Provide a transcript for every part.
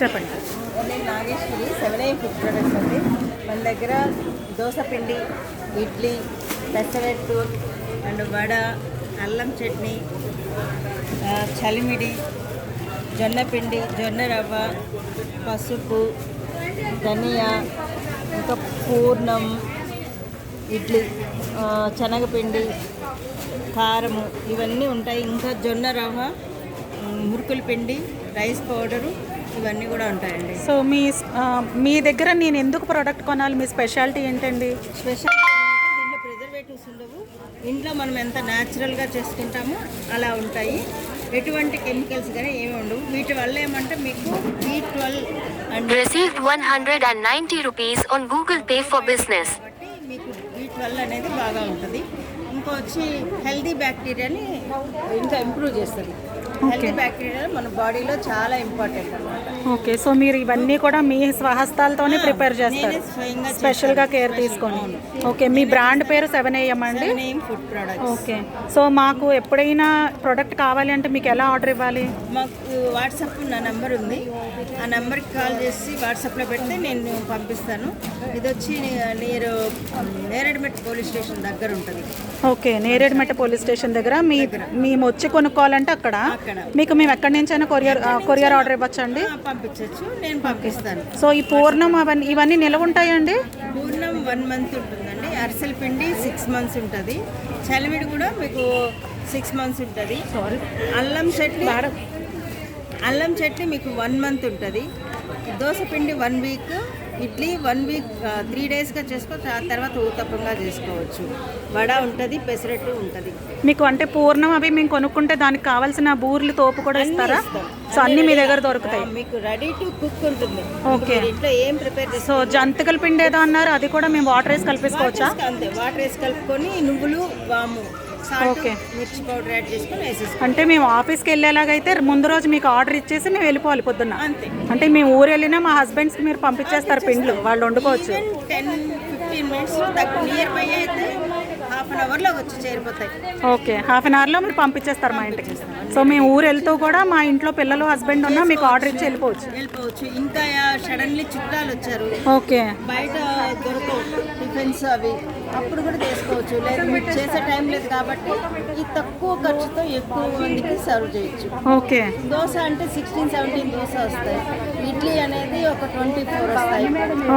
చెప్పండి. నేను Nageshwari seven A food products అండి. మన దగ్గర దోశ పిండి ఇడ్లీ పెసరట్టు అండ్ వడ అల్లం చట్నీ చలిమిడి జొన్న పిండి జొన్న రవ్వ పసుపు ధనియా ఇంకా పూర్ణం ఇడ్లీ శనగపిండి కారము ఇవన్నీ ఉంటాయి. ఇంకా జొన్న రవ్వ మురుకుల పిండి రైస్ పౌడరు ఇవన్నీ కూడా ఉంటాయండి. సో మీ మీ దగ్గర నేను ఎందుకు ప్రోడక్ట్ కొనాలి? మీ స్పెషాలిటీ ఏంటండి? స్పెషల్ ఏంటంటే దీంట్లో ప్రిజర్వేటివ్స్ ఉండవు. ఇంట్లో మనం ఎంత న్యాచురల్గా చేసుకుంటామో అలా ఉంటాయి. ఎటువంటి కెమికల్స్ కానీ ఏమి ఉండవు. వీటి వల్ల ఏమంటే మీకు B twelve and Received 190 rupees on Google Pay for Business. కాబట్టి మీకు బీ ట్వెల్వ్ అనేది బాగా ఉంటుంది. ఇంకా వచ్చి హెల్దీ బ్యాక్టీరియాని ఇంకా ఇంప్రూవ్ చేస్తుంది. హెల్దీ బ్యాక్టీరియా మన బాడీలో చాలా ఇంపార్టెంట్ అనమాట ఓకే. సో మీరు ఇవన్నీ కూడా మీ స్వహస్తాలతోనే ప్రిపేర్ చేస్తారు. స్పెషల్గా కేర్ తీసుకొని. ఓకే. మీ బ్రాండ్ పేరు సెవెన్ ఏఎం అండి? Food products okay. సో మాకు ఎప్పుడైనా ప్రోడక్ట్ కావాలి అంటే మీకు ఎలా ఆర్డర్ ఇవ్వాలి? మాకు వాట్సాప్ నా నెంబర్ ఉంది. ఆ నెంబర్కి కాల్ చేసి వాట్సాప్లో పెడితే నేను పంపిస్తాను. ఇది వచ్చి మీరు నేరేడుమెట్ పోలీస్ స్టేషన్ దగ్గర ఉంటుంది. ఓకే నేరేడుమెట్ట పోలీస్ స్టేషన్ దగ్గర మీ మేము వచ్చి కొనుక్కోవాలంటే అక్కడ. మీకు మేము ఎక్కడి నుంచైనా కొరియర్ ఆ, కొరియర్ ఆర్డర్ ఇవ్వచ్చండి పంపించవచ్చు నేను పంపిస్తాను. సో ఈ పూర్ణం అవన్నీ ఇవన్నీ నిలవ ఉంటాయండి? పూర్ణం వన్ మంత్ ఉంటుందండి. అరిసెల పిండి సిక్స్ మంత్స్ ఉంటుంది. చలివిడి కూడా మీకు సిక్స్ మంత్స్ ఉంటుంది. అల్లం చట్నీ అల్లం చట్నీ మీకు వన్ మంత్ ఉంటుంది. దోశ పిండి one week. Idli one week three డేస్గా చేసుకోవచ్చు ఆ తర్వాత ఊతప్పంగా చేసుకోవచ్చు. వడ ఉంటుంది పెసరట్టు ఉంటుంది. మీకు అంటే పూర్ణం అవి మేము కొనుక్కుంటే దానికి కావాల్సిన బూర్లు తోపు కూడా ఇస్తారా? సో అన్నీ మీ దగ్గర దొరుకుతాయి. మీకు రెడీ టు కుక్ ఉంటుంది. ఓకే. ఇంట్లో ఏం ప్రిపేర్ సో జంతికల పిండి ఏదో అన్నారు అది కూడా మేము వాటర్ వేసి కలిపేసుకోవచ్చా? అంతే. వాటర్ వేసి కలుపుకొని నువ్వులు వాము ఓకే. మిర్చి పౌడర్ యాడ్ చేసుకొని వేసేసుకోవాలి. అంటే మేము ఆఫీస్కి వెళ్ళేలాగైతే ముందు రోజు మీకు ఆర్డర్ ఇచ్చేసి మేము వెళ్ళిపోవాలి పొద్దున్న. అంతే. అంటే మేము ఊరు వెళ్ళినా మా హస్బెండ్స్కి మీరు పంపించేస్తారు పిండ్లు వాళ్ళు వండుకోవచ్చు. టెన్ ఫిఫ్టీన్ మినిట్స్ తక్కువ నియర్ బై అయితే హాఫ్ అన్ అవర్లో వచ్చి చేరిపోతాయి. ఓకే హాఫ్ అన్ అవర్లో మీరు పంపించేస్తారు మా ఇంటికి. సో మేము ఊరు వెళ్తూ కూడా మా ఇంట్లో పిల్లలు హస్బెండ్ ఉన్నా మీకు ఆర్డర్ ఇచ్చి వెళ్ళిపోవచ్చు. వెళ్ళిపోవచ్చు. ఇంకా సడన్లీ చుట్టాలు వచ్చారు. ఓకే. బయట దొరకవు టిఫిన్స్ అవి. అప్పుడు కూడా చేసుకోవచ్చు లేదు మీకు చేసే టైం లేదు కాబట్టి ఈ తక్కువ ఖర్చుతో ఎక్కువ మందికి సర్వ్ చేయొచ్చు. ఓకే. దోశ అంటే సిక్స్టీన్ సెవెంటీన్ దోశ వస్తాయి. ఇడ్లీ అనేది ఒక ట్వంటీ ఫోర్ వస్తాయి.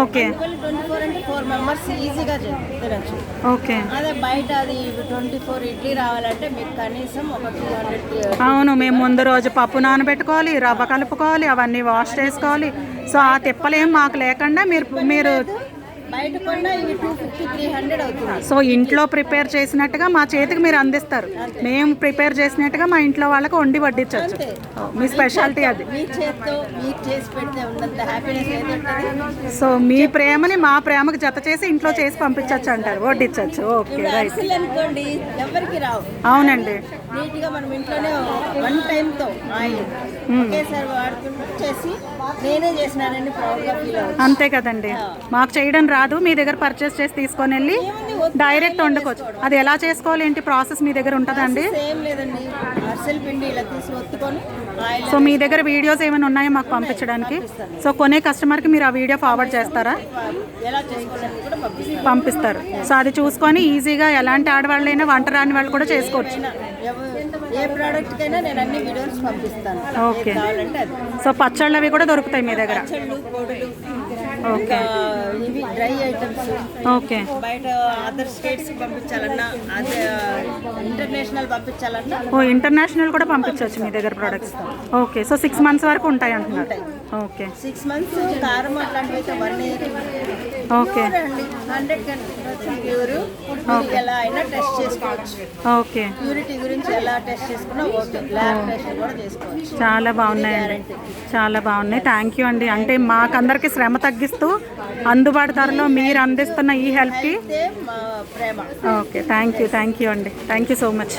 ఓకే. ట్వంటీ ఫోర్ అంటే ఫోర్ మెంబర్స్ ఈజీగా తినచ్చు. ఓకే. అదే బయట అది ట్వంటీ ఫోర్ ఇడ్లీ రావాలంటే మీకు కనీసం ఒక టూ హండ్రెడ్ అవును మేము ముందు రోజు పప్పు నానబెట్టుకోవాలి రవ్వ కలుపుకోవాలి అవన్నీ వాష్ చేసుకోవాలి. సో ఆ తిప్పలేం మాకు లేకుండా మీరు మీరు బయట కొన్నా ఇవి టూ ఫిఫ్టీ త్రీ హండ్రెడ్ అవుతుంది. సో ఇంట్లో ప్రిపేర్ చేసినట్టుగా మా చేతికి మీరు అందిస్తారు. మేము ప్రిపేర్ చేసినట్టుగా మా ఇంట్లో వాళ్ళకి వండి వడ్డించవచ్చు. మీ స్పెషాలిటీ అది. మీ చేత్తో మీరు చేసి పెడితే ఉన్నంత హ్యాపీనెస్ ఏదంటే సో మీ ప్రేమని మా ప్రేమకు జత చేసి ఇంట్లో చేసి పంపించవచ్చు అంటారు. వడ్డించవచ్చు ఓకే రైట్. అరిసెలు అనుకోండి ఎవరికి రావు. అవునండి. నీట్గా మనం ఇంట్లోనే వన్ టైంతో ఆయిల్ ఒకేసారి వాడుకుంటూ చేసి నేనే చేసినానని ప్రౌడ్గా ఫీల్ అవ్వచ్చు అంతే కదండి. మాకు చేయడం రాదు మీ దగ్గర పర్చేస్ చేసి తీసుకొని వెళ్ళి డైరెక్ట్ వండుకోవచ్చు. అది ఎలా చేసుకోవాలి ఏంటి ప్రాసెస్ మీ దగ్గర ఉంటుందండి? ఏం లేదండి. అరిసెల పిండి ఇలా తీసి ఒత్తుకొని ఆయిల్ సో మీ దగ్గర వీడియోస్ ఏమైనా ఉన్నాయో మాకు పంపించడానికి? సో కొనే కస్టమర్కి మీరు ఆ వీడియో ఫార్వర్డ్ చేస్తారా? ఎలా చేసుకోవాలని కూడా పంపిస్తాను. పంపిస్తారు. సో అది చూసుకొని ఈజీగా ఎలాంటి ఆడవాళ్ళైనా వంట రాని వాళ్ళు కూడా చేసుకోవచ్చు. ఎవ- ఏ ప్రోడక్ట్ కైనా నేను అన్ని వీడియోస్ పంపిస్తాను. ఓకే. ఏది కావాలంటే అది. సో పచ్చళ్ళు అవి కూడా దొరుకుతాయి మీ దగ్గర? పచ్చళ్ళు పొడులు ఓకే. ఇవి డ్రై ఐటమ్స్. ఓకే. బయట అదర్ స్టేట్స్ పంపించాలన్నా అదే ఇంటర్నేషనల్ పంపించాలన్నా ఓ ఇంటర్నేషనల్ కూడా పంపించవచ్చు మీ దగ్గర products okay. So six months వరకు ఉంటాయి అంటున్నారు. ఓకే. సిక్స్ మంత్స్ కారం అట్లాంటివి అయితే వన్ ఇయర్ ఓకే. అండి. హండ్రెడ్ ప్యూర్ ఎలా అయినా టెస్ట్ చేసుకోవచ్చు. ఓకే. ప్యూరిటీ గురించి ఎలా టెస్ట్ చేసుకున్నా ఓకే. ల్యాబ్ టెస్ట్ కూడా చేసుకోవచ్చు. చాలా బాగున్నాయండి చాలా బాగున్నాయి. థ్యాంక్ యూ అండి. అంటే మాకందరికి శ్రమ తగ్గిస్తూ అందుబాటు ధరలో మీరు అందిస్తున్న ఈ హెల్ప్కి okay. Thank you thank you అండి. Thank you so much